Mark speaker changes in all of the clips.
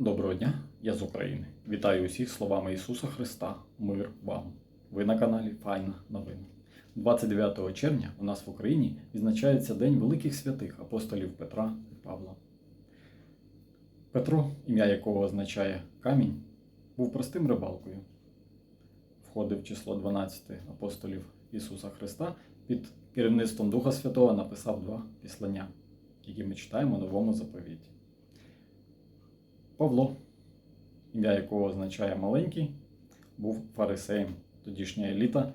Speaker 1: Доброго дня, я з України. Вітаю усіх словами Ісуса Христа. Мир вам. Ви на каналі Файна Новина. 29 червня у нас в Україні відзначається День великих святих апостолів Петра і Павла. Петро, ім'я якого означає камінь, був простим рибалкою. Входив в число 12 апостолів Ісуса Христа. Під керівництвом Духа Святого написав два післання, які ми читаємо у новому заповіті. Павло, ім'я якого означає маленький, був фарисеєм. Тодішня еліта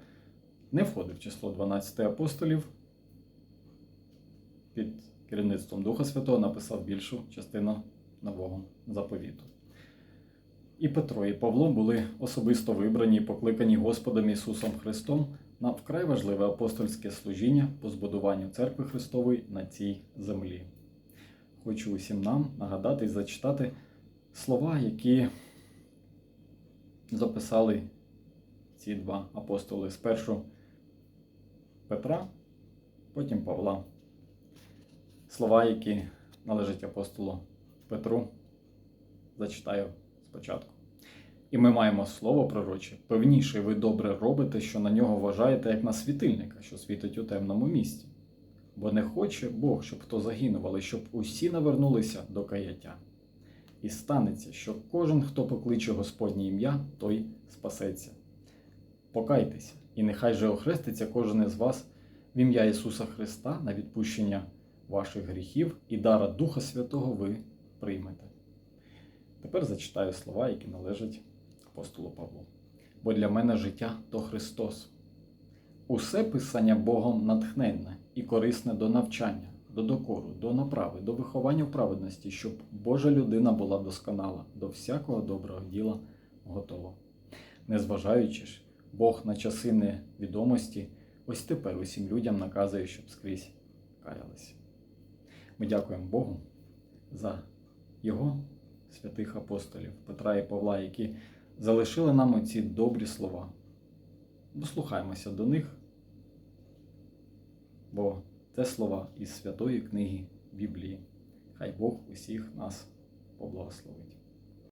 Speaker 1: не входив в число 12 апостолів. Під керівництвом Духа Святого написав більшу частину нового заповіту. І Петро, і Павло були особисто вибрані і покликані Господом Ісусом Христом на вкрай важливе апостольське служіння по збудуванню церкви Христової на цій землі. Хочу усім нам нагадати і зачитати слова, які записали ці два апостоли спершу Петра, потім Павла. Слова, які належать апостолу Петру, зачитаю спочатку. І ми маємо слово пророче. Певніше ви добре робите, що на нього вважаєте, як на світильника, що світить у темному місці. Бо не хоче Бог, щоб хто загинув, але щоб усі навернулися до каяття. І станеться, що кожен, хто покличе Господнє ім'я, той спасеться. Покайтеся, і нехай же охреститься кожен із вас в ім'я Ісуса Христа на відпущення ваших гріхів і дара Духа Святого ви приймете. Тепер зачитаю слова, які належать апостолу Павлу. Бо для мене життя то Христос. Усе писання Богом натхненне і корисне до навчання, до докору, до направи, до виховання в праведності, щоб Божа людина була досконала, до всякого доброго діла готова. Незважаючи ж, Бог на часи невідомості, ось тепер усім людям наказує, щоб скрізь каялися. Ми дякуємо Богу за Його святих апостолів Петра і Павла, які залишили нам оці добрі слова. Дослухаємося до них, бо це слова із святої книги Біблії. Хай Бог усіх нас поблагословить.